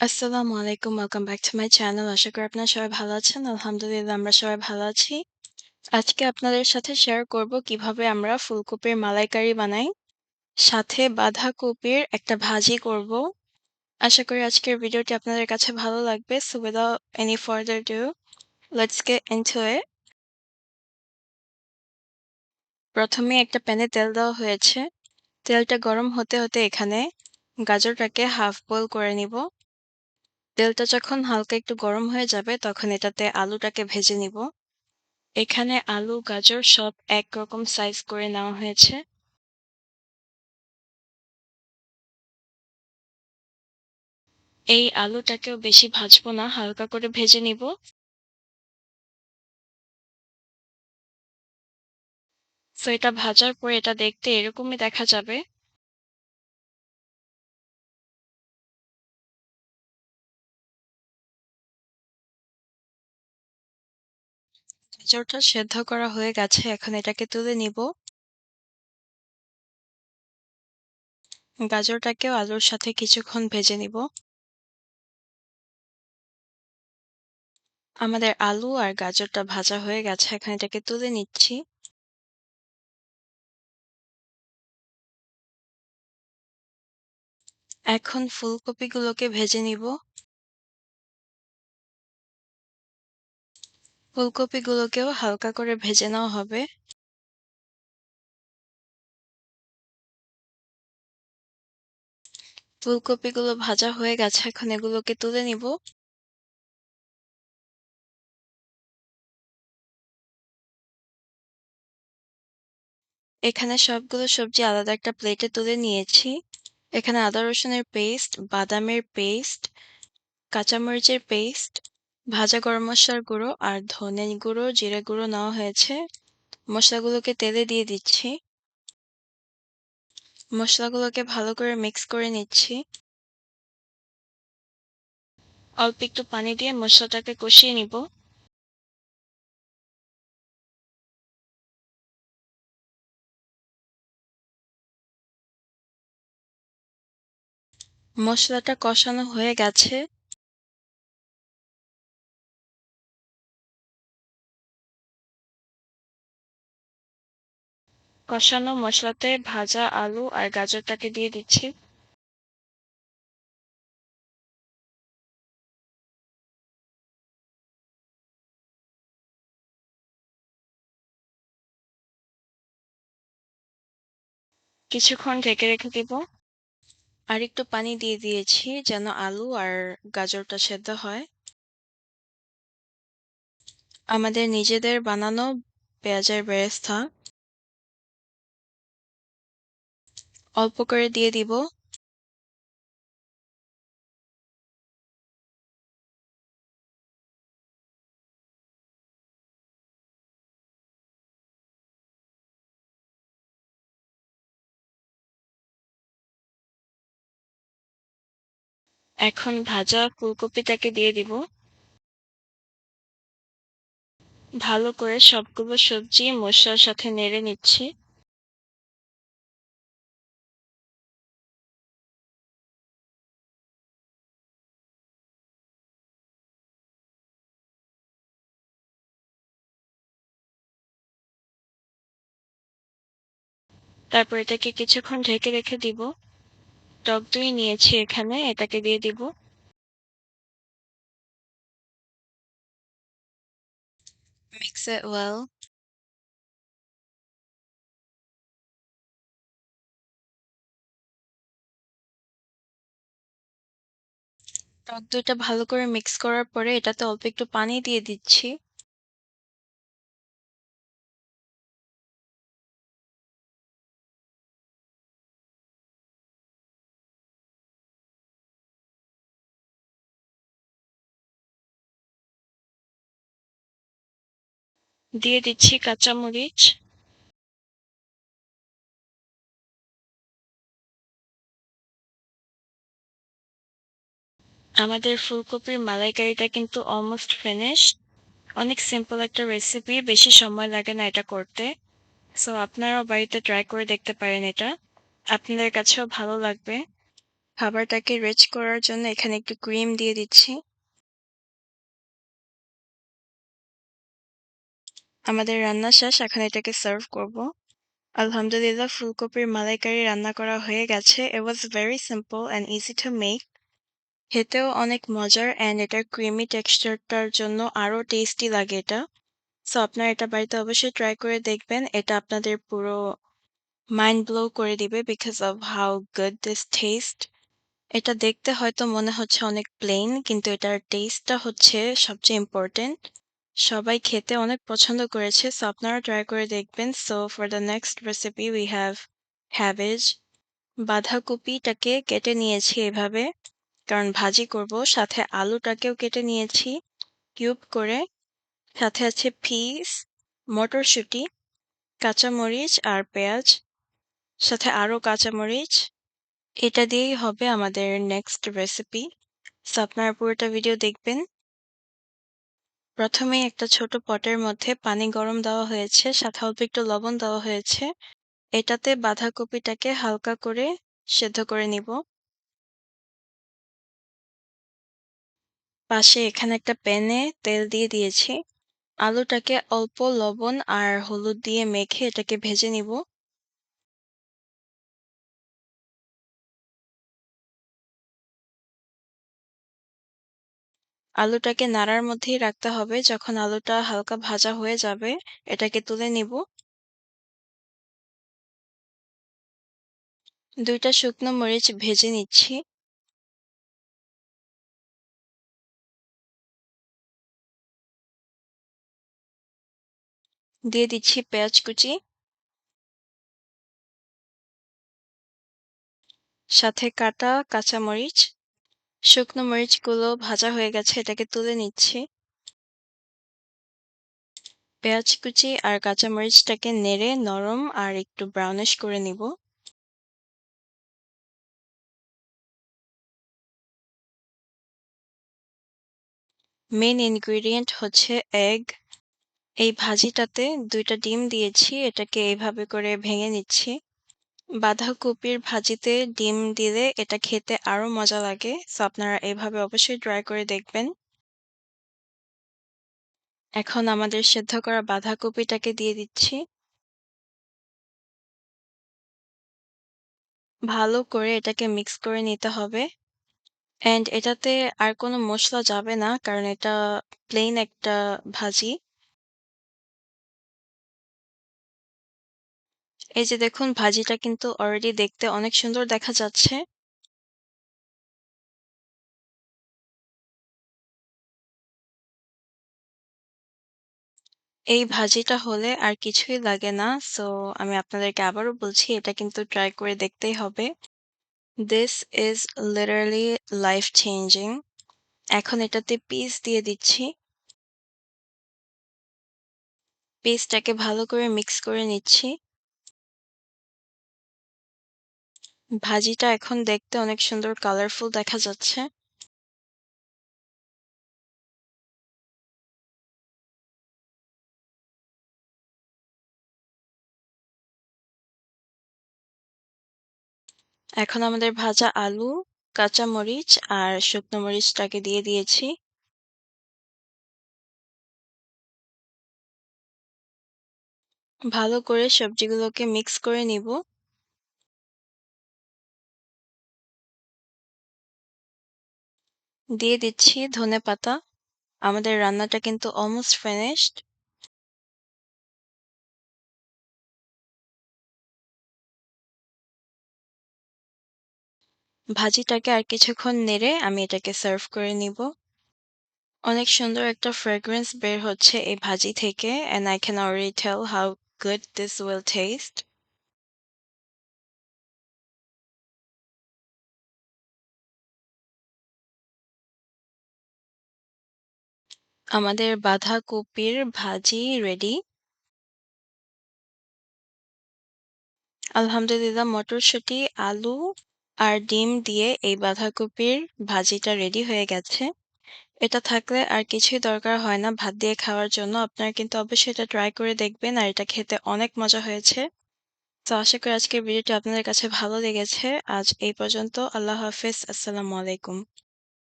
আসসালামু আলাইকুম। Welcome back to my channel. আশা করি আপনারা সবাই ভালো আছেন। আলহামদুলিল্লাহ, আমরা সবাই ভালো আছি। আজকে আপনাদের সাথে শেয়ার করব কীভাবে আমরা ফুলকপির মালাইকারি বানাই। সাথে বাঁধাকপির একটা ভাজি করব। আশা করি আজকের ভিডিওটি আপনাদের কাছে ভালো লাগবে। So without any further ado let's get into it. প্রথমে একটা প্যানে তেল দেওয়া হয়েছে। তেলটা গরম হতে হতে এখানে গাজরটাকে হাফ বয়েল করে নিব। তেলটা যখন হালকা একটু গরম হয়ে যাবে তখন এটাতে আলুটাকে ভেজে নিব। এখানে আলু, গাজর সব একরকম সাইজ করে নেওয়া হয়েছে। এই আলুটাকেও বেশি ভাজবো না, হালকা করে ভেজে নিব। তো এটা ভাজার পর এটা দেখতে এরকমই দেখা যাবে। গাজরটা সেদ্ধ করা হয়ে গেছে, এখন এটাকে তুলে নিব। গাজরটাকেও আলুর সাথে কিছুক্ষণ ভেজে নিব। আমাদের আলু আর গাজরটা ভাজা হয়ে গেছে, এখন এটাকে তুলে নিচ্ছি। এখন ফুলকপিগুলোকে ভেজে নিব। ফুলকপিগুলোকেও হালকা করে ভেজে নেওয়া হবে। ফুলকপিগুলো ভাজা হয়ে গেছে এখন এগুলোকে তুলে নিব। এখানে সবগুলো সবজি আলাদা একটা প্লেটে তুলে নিয়েছি। এখানে আদা রসুনের পেস্ট, বাদামের পেস্ট, কাঁচামরিচের পেস্ট, ভাজা গরম মশলার গুঁড়ো আর ধনে গুঁড়ো, জিরে গুঁড়ো নেওয়া হয়েছে। মশলাগুলোকে তেলে দিয়ে দিচ্ছি। মশলাগুলোকে ভালো করে মিক্স করে নিচ্ছি। অল্প একটু পানি দিয়ে মশলাটাকে কষিয়ে নিব। মশলাটা কষানো হয়ে গেছে। কষানো মশলাতে ভাজা আলু আর গাজরটাকে দিয়ে দিচ্ছি। কিছুক্ষণ ঢেকে রেখে দিব। আর একটু পানি দিয়ে দিয়েছি যেন আলু আর গাজরটা সেদ্ধ হয়। আমাদের নিজেদের বানানো পেঁয়াজের বেরেস্তা অল্প করে দিয়ে দিব। এখন ভাজা ফুলকপিটাকে দিয়ে দিব। ভালো করে সবগুলো সবজি মশলার সাথে নেড়ে নিচ্ছি। তারপর এটাকে কিছুক্ষণ ঢেকে রেখে দিব। টক দই নিয়েছি এখানে, এটাকে দিয়ে দিব। Mix it well. টক দইটা ভালো করে মিক্স করার পরে এটাতে অল্প একটু পানি দিয়ে দিচ্ছি। দিয়ে দিচ্ছি কাঁচামরিচ। আমাদের ফুলকপির মালাইকারিটা কিন্তু অলমোস্ট ফিনিশড। অনেক সিম্পল একটা রেসিপি, বেশি সময় লাগে না এটা করতে। সো আপনারাও বাড়িতে ট্রাই করে দেখতে পারেন এটা। আপনাদের কাছেও ভালো লাগবে। খাবারটাকে রিচ করার জন্য এখানে একটু ক্রিম দিয়ে দিচ্ছি। আমাদের রান্না শেষ। এখন এটাকে সার্ভ করব। আলহামদুলিল্লাহ, ফুলকপির মালাইকারি রান্না করা হয়ে গেছে। It was very simple and easy to make খেতেও অনেক মজার অ্যান্ড এটার ক্রিমি টেক্সচারটার জন্য আরও টেস্টি লাগে এটা। সো আপনারা এটা বাড়িতে অবশ্যই ট্রাই করে দেখবেন। এটা আপনাদের পুরো মাইন্ড ব্লো করে দিবে because of how good this taste. এটা দেখতে হয়তো মনে হচ্ছে অনেক প্লেন কিন্তু এটার টেস্টটা হচ্ছে সবচেয়ে ইম্পর্টেন্ট। সবাই খেতে অনেক পছন্দ করেছে সো আপনারা ট্রাই করে দেখবেন। So for the next recipe we have হ্যাভেজ বাঁধাকপিটাকে কেটে নিয়েছি এভাবে কারণ ভাজি করব। সাথে আলুটাকেও কেটে নিয়েছি কিউব করে। সাথে আছে পিস, মটরশুঁটি, কাঁচামরিচ আর পেঁয়াজ। সাথে আরও কাঁচামরিচ। এটা দিয়েই হবে আমাদের নেক্সট রেসিপি। সো আপনারা পুরোটা ভিডিও দেখবেন। প্রথমেই একটা ছোট পটের মধ্যে পানি গরম দেওয়া হয়েছে, সাথে অল্প একটু লবণ দেওয়া হয়েছে। এটাতে বাঁধাকপিটাকে হালকা করে সেদ্ধ করে নিব। পাশে এখানে একটা প্যানে তেল দিয়ে দিয়েছি। আলুটাকে অল্প লবণ আর হলুদ দিয়ে মেখে এটাকে ভেজে নিব। আলুটাকে নাড়ার মধ্যেই রাখতে হবে যখন আলুটা হালকা ভাজা হয়ে যাবে, এটাকে তুলে নিব। দুইটা শুকনো মরিচ ভেজে নিচ্ছি। দিয়ে দিচ্ছি পেঁয়াজ কুচি। সাথে কাটা কাঁচামরিচ। শুকনো মরিচগুলো ভাজা হয়ে গেছে, এটাকে তুলে নিচ্ছি। পেঁয়াজ কুচি আর কাঁচামরিচটাকে নেড়ে নরম আর একটু ব্রাউনিশ করে নিব। মেন ইনগ্রিডিয়েন্ট হচ্ছে এগ। এই ভাজিটাতে দুইটা ডিম দিয়েছি, এটাকে এইভাবে করে ভেঙে নিচ্ছি। বাঁধাকপির ভাজিতে ডিম দিলে এটা খেতে আরও মজা লাগে সো আপনারা এভাবে অবশ্যই ট্রাই করে দেখবেন। এখন আমাদের সেদ্ধ করা বাঁধাকপিটাকে দিয়ে দিচ্ছি। ভালো করে এটাকে মিক্স করে নিতে হবে। অ্যান্ড এটাতে আর কোনো মসলা যাবে না, কারণ এটা প্লেন একটা ভাজি। এই যে দেখুন, ভাজিটা কিন্তু অলরেডি দেখতে অনেক সুন্দর দেখা যাচ্ছে। এই ভাজিটা হলে আর কিছুই লাগে না। সো আমি আপনাদেরকে আবারও বলছি, এটা কিন্তু ট্রাই করে দেখতেই হবে। This is literally life changing. এখন এটাতে পিস দিয়ে দিচ্ছি। পিসটাকে ভালো করে মিক্স করে নিচ্ছি। ভাজিটা এখন দেখতে অনেক সুন্দর কালারফুল দেখা যাচ্ছে। এখন আমাদের ভাজা আলু, কাঁচামরিচ আর শুকনো মরিচটাকে দিয়ে দিয়েছি। ভালো করে সবজিগুলোকে মিক্স করে নিব। দিয়ে দিচ্ছি ধনেপাতা। আমাদের রান্নাটা কিন্তু অলমোস্ট ফিনিশড। ভাজিটাকে আর কিছুক্ষণ নেড়ে আমি এটাকে সার্ভ করে নিব। অনেক সুন্দর একটা ফ্রেগ্রেন্স বের হচ্ছে এই ভাজি থেকে and I can already tell how good this will taste. আমাদের বাঁধাকপির ভাজি রেডি। আলহামদুলিল্লাহ মটরশুঁটি, আলু আর ডিম দিয়ে এই বাঁধাকপির ভাজিটা রেডি হয়ে গেছে। এটা থাকলে আর কিছুই দরকার হয় না ভাত দিয়ে খাওয়ার জন্য। আপনারা কিন্তু অবশ্যই এটা ট্রাই করে দেখবেন আর এটা খেতে অনেক মজা হয়েছে। তো আশা করি আজকের ভিডিওটি আপনাদের কাছে ভালো লেগেছে। আজ এই পর্যন্ত। আল্লাহ হাফেজ। আসসালামু আলাইকুম।